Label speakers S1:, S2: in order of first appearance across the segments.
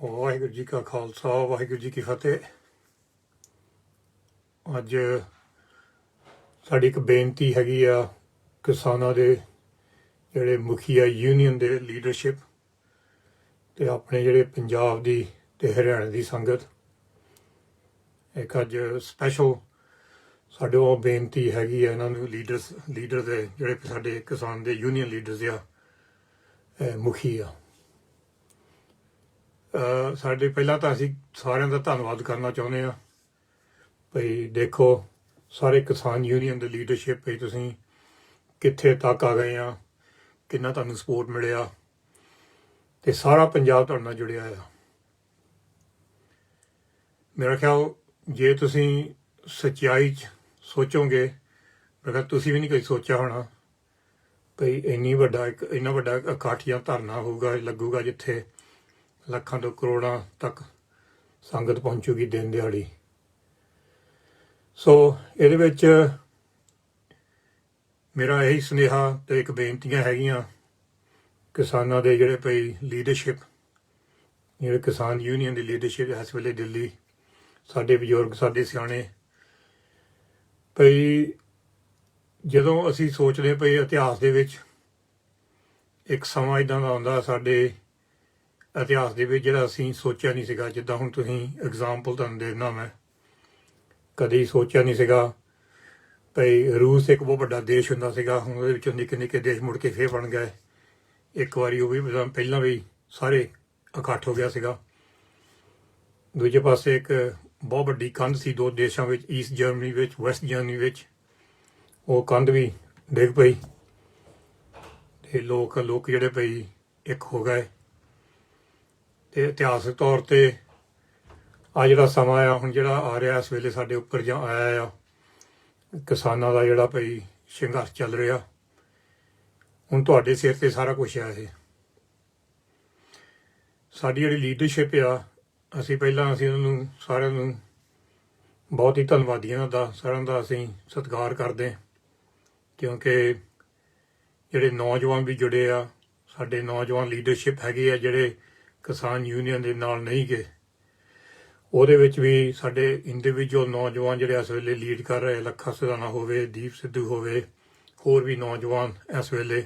S1: ਵਾਹਿਗੁਰੂ ਜੀ ਕਾ ਖਾਲਸਾ, ਵਾਹਿਗੁਰੂ ਜੀ ਕੀ ਫਤਿਹ। ਅੱਜ ਸਾਡੀ ਇੱਕ ਬੇਨਤੀ ਹੈਗੀ ਆ ਕਿਸਾਨਾਂ ਦੇ ਜਿਹੜੇ ਮੁਖੀਆ ਯੂਨੀਅਨ ਦੇ ਲੀਡਰਸ਼ਿਪ ਤੇ ਆਪਣੇ ਜਿਹੜੇ ਪੰਜਾਬ ਦੀ ਤੇ ਹਰਿਆਣਾ ਦੀ ਸੰਗਤ। ਇੱਕ ਅੱਜ ਸਪੈਸ਼ਲ ਸਾਡੇ ਉਹ ਬੇਨਤੀ ਹੈਗੀ ਆ ਇਹਨਾਂ ਨੂੰ ਲੀਡਰਸ ਲੀਡਰ ਦੇ ਜਿਹੜੇ ਸਾਡੇ ਕਿਸਾਨ ਦੇ ਯੂਨੀਅਨ ਲੀਡਰਸ ਆ ਮੁਖੀ ਆ। ਸਾਡੇ ਪਹਿਲਾਂ ਤਾਂ ਅਸੀਂ ਸਾਰਿਆਂ ਦਾ ਧੰਨਵਾਦ ਕਰਨਾ ਚਾਹੁੰਦੇ ਆ ਭਈ ਦੇਖੋ, ਸਾਰੇ ਕਿਸਾਨ ਯੂਨੀਅਨ ਦੇ ਲੀਡਰਸ਼ਿਪ ਵੀ ਤੁਸੀਂ ਕਿੱਥੇ ਤੱਕ ਆ ਗਏ ਆ, ਕਿੰਨਾ ਤੁਹਾਨੂੰ ਸਪੋਰਟ ਮਿਲਿਆ ਤੇ ਸਾਰਾ ਪੰਜਾਬ ਤੁਹਾਡੇ ਨਾਲ ਜੁੜਿਆ ਆ। ਮੇਰਾ ਖਿਆਲ, ਜੇ ਤੁਸੀਂ ਸੱਚਾਈ 'ਚ ਸੋਚੋਗੇ, ਮੈਂ ਕਿਹਾ ਤੁਸੀਂ ਵੀ ਨਹੀਂ ਕੋਈ ਸੋਚਿਆ ਹੋਣਾ ਭਈ ਇੰਨੀ ਵੱਡਾ ਇੱਕ, ਇੰਨਾ ਵੱਡਾ ਇਕੱਠ ਜਾਂ ਧਰਨਾ ਹੋਊਗਾ, ਲੱਗੂਗਾ ਜਿੱਥੇ ਲੱਖਾਂ ਤੋਂ ਕਰੋੜਾਂ ਤੱਕ ਸੰਗਤ ਪਹੁੰਚੂਗੀ ਦਿਨ ਦਿਹਾੜੀ। ਸੋ ਇਹਦੇ ਵਿੱਚ ਮੇਰਾ ਇਹੀ ਸੁਨੇਹਾ ਤੇ ਇੱਕ ਬੇਨਤੀਆਂ ਹੈਗੀਆਂ ਕਿਸਾਨਾਂ ਦੇ ਜਿਹੜੇ ਭਈ ਲੀਡਰਸ਼ਿਪ ਜਿਹੜੇ ਕਿਸਾਨ ਯੂਨੀਅਨ ਦੀ ਲੀਡਰਸ਼ਿਪ ਇਸ ਵੇਲੇ ਦਿੱਲੀ, ਸਾਡੇ ਬਜ਼ੁਰਗ, ਸਾਡੇ ਸਿਆਣੇ ਭਈ ਜਦੋਂ ਅਸੀਂ ਸੋਚਦੇ ਪਈ ਇਤਿਹਾਸ ਦੇ ਵਿੱਚ ਇੱਕ ਸਮਾਂ ਇਦਾਂ ਦਾ ਆਉਂਦਾ ਸਾਡੇ ਇਤਿਹਾਸ ਦੇ ਵਿੱਚ ਜਿਹੜਾ ਅਸੀਂ ਸੋਚਿਆ ਨਹੀਂ ਸੀਗਾ, ਜਿੱਦਾਂ ਹੁਣ ਤੁਸੀਂ ਐਗਜ਼ਾਮਪਲ ਤੁਹਾਨੂੰ ਦੇਣਾ ਮੈਂ। ਕਦੇ ਸੋਚਿਆ ਨਹੀਂ ਸੀਗਾ ਭਈ ਰੂਸ ਇੱਕ ਬਹੁਤ ਵੱਡਾ ਦੇਸ਼ ਹੁੰਦਾ ਸੀਗਾ, ਹੁਣ ਉਹਦੇ ਵਿੱਚੋਂ ਨਿੱਕੇ ਨਿੱਕੇ ਦੇਸ਼ ਮੁੜ ਕੇ ਫੇਰ ਬਣ ਗਏ। ਇੱਕ ਵਾਰੀ ਉਹ ਵੀ ਪਹਿਲਾਂ- ਪਹਿਲਾਂ ਵੀ ਸਾਰੇ ਇਕੱਠ ਹੋ ਗਿਆ ਸੀਗਾ। ਦੂਜੇ ਪਾਸੇ ਇੱਕ ਬਹੁਤ ਵੱਡੀ ਕੰਧ ਸੀ ਦੋ ਦੇਸ਼ਾਂ ਵਿੱਚ ਈਸਟ ਜਰਮਨੀ ਵਿੱਚ ਵੈਸਟ ਜਰਮਨੀ ਵਿੱਚ। ਉਹ ਕੰਧ ਵੀ ਡਿੱਗ ਪਈ ਤੇ ਲੋਕ ਲੋਕ ਜਿਹੜੇ ਪਈ ਇੱਕ ਹੋ ਗਏ। ਤੇ ਇਤਿਹਾਸਕ ਤੌਰ ਤੇ ਆ ਜਿਹੜਾ ਸਮਾਂ ਆ, ਹੁਣ ਜਿਹੜਾ ਆ ਰਿਹਾ ਇਸ ਵੇਲੇ ਸਾਡੇ ਉੱਪਰ ਜਾਂ ਆਇਆ ਆ, ਕਿਸਾਨਾਂ ਦਾ ਜਿਹੜਾ ਭਈ ਸੰਘਰਸ਼ ਚੱਲ ਰਿਹਾ, ਹੁਣ ਤੁਹਾਡੇ ਸਿਰ ਤੇ ਸਾਰਾ ਕੁਝ ਆ ਇਹ। ਸਾਡੀ ਜਿਹੜੀ ਲੀਡਰਸ਼ਿਪ ਆ, ਅਸੀਂ ਪਹਿਲਾਂ ਅਸੀਂ ਉਹਨਾਂ ਨੂੰ ਸਾਰਿਆਂ ਨੂੰ ਬਹੁਤ ਹੀ ਧੰਨਵਾਦੀ ਇਹਨਾਂ ਦਾ ਸਾਰਿਆਂ ਦਾ ਅਸੀਂ ਸਤਿਕਾਰ ਕਰਦੇ ਕਿਉਂਕਿ ਜਿਹੜੇ ਨੌਜਵਾਨ ਵੀ ਜੁੜੇ ਆ, ਸਾਡੇ ਨੌਜਵਾਨ ਲੀਡਰਸ਼ਿਪ ਹੈਗੇ ਆ ਜਿਹੜੇ ਕਿਸਾਨ ਯੂਨੀਅਨ ਦੇ ਨਾਲ ਨਹੀਂ ਗਏ। ਉਹਦੇ ਵਿੱਚ ਵੀ ਸਾਡੇ ਇੰਡੀਵਿਜੂਅਲ ਨੌਜਵਾਨ ਜਿਹੜੇ ਇਸ ਵੇਲੇ ਲੀਡ ਕਰ ਰਹੇ, ਲੱਖਾ ਸਦਾਨਾ ਹੋਵੇ, ਦੀਪ ਸਿੱਧੂ ਹੋਵੇ, ਹੋਰ ਵੀ ਨੌਜਵਾਨ ਇਸ ਵੇਲੇ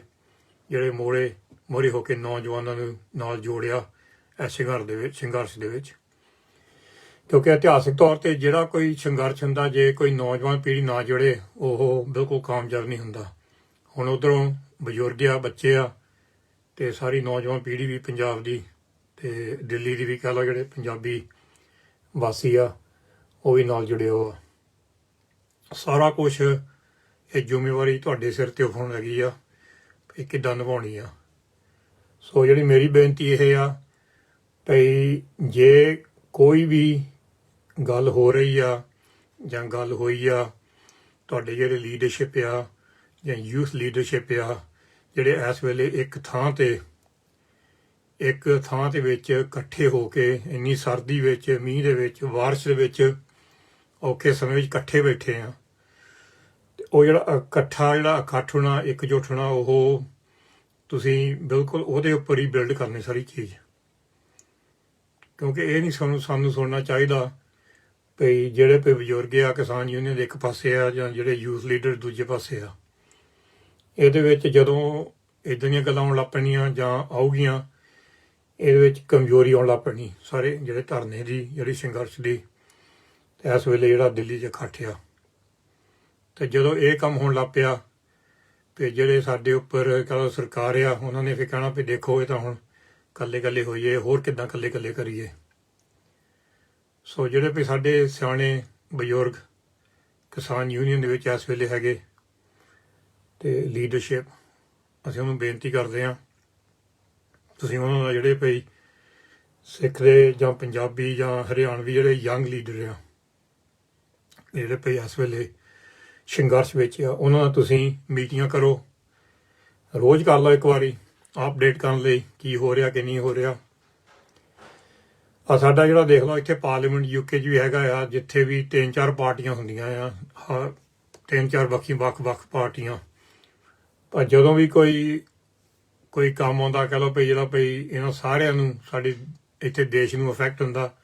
S1: ਜਿਹੜੇ ਮੋੜੇ ਮੋਰੇ ਹੋ ਕੇ ਨੌਜਵਾਨਾਂ ਨੂੰ ਨਾਲ ਜੋੜਿਆ ਇਸ ਸੰਘਰਸ਼ ਦੇ ਵਿੱਚ, ਸੰਘਰਸ਼ ਦੇ ਵਿੱਚ। ਕਿਉਂਕਿ ਇਤਿਹਾਸਿਕ ਤੌਰ ਤੇ ਜਿਹੜਾ ਕੋਈ ਸੰਘਰਸ਼ ਹੁੰਦਾ, ਜੇ ਕੋਈ ਨੌਜਵਾਨ ਪੀੜ੍ਹੀ ਨਾ ਜੁੜੇ, ਉਹ ਬਿਲਕੁਲ ਕਾਮਯਾਬ ਨਹੀਂ ਹੁੰਦਾ। ਹੁਣ ਉਧਰੋਂ ਬਜ਼ੁਰਗ ਆ, ਬੱਚੇ ਆ, ਤੇ ਸਾਰੀ ਨੌਜਵਾਨ ਪੀੜ੍ਹੀ ਵੀ ਪੰਜਾਬ ਦੀ ਤੇ ਦਿੱਲੀ ਦੀ ਵੀ ਕਹ ਲਓ ਜਿਹੜੇ ਪੰਜਾਬੀ ਵਾਸੀ ਆ, ਉਹ ਵੀ ਨਾਲ ਜੁੜੇ ਹੋ ਆ। ਸਾਰਾ ਕੁਝ ਇਹ ਜ਼ਿੰਮੇਵਾਰੀ ਤੁਹਾਡੇ ਸਿਰ ਤੇ ਹੋਣ ਲੱਗੀ ਆ ਇਹ ਕਿੱਦਾਂ ਨਿਭਾਉਣੀ ਆ। ਸੋ ਜਿਹੜੀ ਮੇਰੀ ਬੇਨਤੀ ਇਹ ਆ ਭਈ ਜੇ ਕੋਈ ਵੀ ਗੱਲ ਹੋ ਰਹੀ ਆ ਜਾਂ ਗੱਲ ਹੋਈ ਆ, ਤੁਹਾਡੇ ਜਿਹੜੇ ਲੀਡਰਸ਼ਿਪ ਆ ਜਾਂ ਯੂਥ ਲੀਡਰਸ਼ਿਪ ਆ, ਜਿਹੜੇ ਇਸ ਵੇਲੇ ਇੱਕ ਥਾਂ ਤੇ ਇੱਕ ਥਾਂ ਦੇ ਵਿੱਚ ਇਕੱਠੇ ਹੋ ਕੇ ਇੰਨੀ ਸਰਦੀ ਵਿੱਚ, ਮੀਂਹ ਦੇ ਵਿੱਚ, ਬਾਰਿਸ਼ ਦੇ ਵਿੱਚ ਔਖੇ ਸਮੇਂ ਵਿੱਚ ਇਕੱਠੇ ਬੈਠੇ ਆ ਤੇ ਉਹ ਜਿਹੜਾ ਇਕੱਠਾ ਜਿਹੜਾ ਇਕੱਠ ਹੋਣਾ, ਇਕਜੁੱਟ ਹੋਣਾ, ਉਹ ਤੁਸੀਂ ਬਿਲਕੁਲ ਉਹਦੇ ਉੱਪਰ ਹੀ ਬਿਲਡ ਕਰਨੀ ਸਾਰੀ ਚੀਜ਼। ਕਿਉਂਕਿ ਇਹ ਨਹੀਂ ਸਾਨੂੰ ਸਾਨੂੰ ਸੁਣਨਾ ਚਾਹੀਦਾ ਭਈ ਜਿਹੜੇ ਭਈ ਬਜ਼ੁਰਗ ਆ, ਕਿਸਾਨ ਯੂਨੀਅਨ ਦੇ ਇੱਕ ਪਾਸੇ ਆ ਜਾਂ ਜਿਹੜੇ ਯੂਥ ਲੀਡਰ ਦੂਜੇ ਪਾਸੇ ਆ, ਇਹਦੇ ਵਿੱਚ ਜਦੋਂ ਇਦਾਂ ਦੀਆਂ ਗੱਲਾਂ ਆਉਣ ਲੱਗ ਪੈਣੀਆਂ ਜਾਂ ਆਉਗੀਆਂ ਇਹਦੇ ਵਿੱਚ ਕਮਜ਼ੋਰੀ ਆਉਣ ਲੱਗ ਪੈਣੀ ਸਾਰੇ ਜਿਹੜੇ ਧਰਨੇ ਦੀ, ਜਿਹੜੀ ਸੰਘਰਸ਼ ਦੀ। ਤੇ ਇਸ ਵੇਲੇ ਜਿਹੜਾ ਦਿੱਲੀ 'ਚ ਇਕੱਠ ਆ। ਤੇ ਜਦੋਂ ਇਹ ਕੰਮ ਹੋਣ ਲੱਗ ਪਿਆ ਤੇ ਜਿਹੜੇ ਸਾਡੇ ਉੱਪਰ ਕਹਿੰਦਾ ਸਰਕਾਰ ਆ, ਉਹਨਾਂ ਨੇ ਫਿਰ ਕਹਿਣਾ ਵੀ ਦੇਖੋ ਇਹ ਤਾਂ ਹੁਣ ਕੱਲੇ ਕੱਲੇ ਹੋਈਏ, ਹੋਰ ਕਿੱਦਾਂ ਕੱਲੇ ਕੱਲੇ ਕਰੀਏ। ਸੋ ਜਿਹੜੇ ਵੀ ਸਾਡੇ ਸਿਆਣੇ ਬਜ਼ੁਰਗ ਕਿਸਾਨ ਯੂਨੀਅਨ ਦੇ ਵਿੱਚ ਇਸ ਵੇਲੇ ਹੈਗੇ ਤੇ ਲੀਡਰਸ਼ਿਪ ਅਸੀਂ ਉਹਨੂੰ ਬੇਨਤੀ ਕਰਦੇ ਹਾਂ ਤੁਸੀਂ ਉਹਨਾਂ ਦਾ ਜਿਹੜੇ ਭਈ ਸਿੱਖ ਦੇ ਜਾਂ ਪੰਜਾਬੀ ਜਾਂ ਹਰਿਆਣਵੀ ਜਿਹੜੇ ਯੰਗ ਲੀਡਰ ਆ, ਜਿਹੜੇ ਭਈ ਇਸ ਵੇਲੇ ਸੰਘਰਸ਼ ਵਿੱਚ ਆ, ਉਹਨਾਂ ਨਾਲ ਤੁਸੀਂ ਮੀਟਿੰਗਾਂ ਕਰੋ। ਰੋਜ਼ ਕਰ ਲਓ ਇੱਕ ਵਾਰੀ ਅਪਡੇਟ ਕਰਨ ਲਈ ਕੀ ਹੋ ਰਿਹਾ, ਕਿ ਨਹੀਂ ਹੋ ਰਿਹਾ। ਆ ਸਾਡਾ ਜਿਹੜਾ ਦੇਖ ਲਓ, ਇੱਥੇ ਪਾਰਲੀਮੈਂਟ ਯੂਕੇ 'ਚ ਵੀ ਹੈਗਾ ਆ, ਜਿੱਥੇ ਵੀ ਤਿੰਨ ਚਾਰ ਪਾਰਟੀਆਂ ਹੁੰਦੀਆਂ ਆ ਹਰ ਤਿੰਨ ਚਾਰ ਵੱਖੀ ਵੱਖ-ਵੱਖ ਪਾਰਟੀਆਂ। ਪਰ ਜਦੋਂ ਵੀ ਕੋਈ ਕੋਈ ਕੰਮ ਆਉਂਦਾ, ਕਹ ਲਓ ਭਈ ਜਿਹੜਾ ਭਈ ਇਹਨਾਂ ਸਾਰਿਆਂ ਨੂੰ ਸਾਡੇ ਇੱਥੇ ਦੇਸ਼ ਨੂੰ ਅਫੈਕਟ ਹੁੰਦਾ,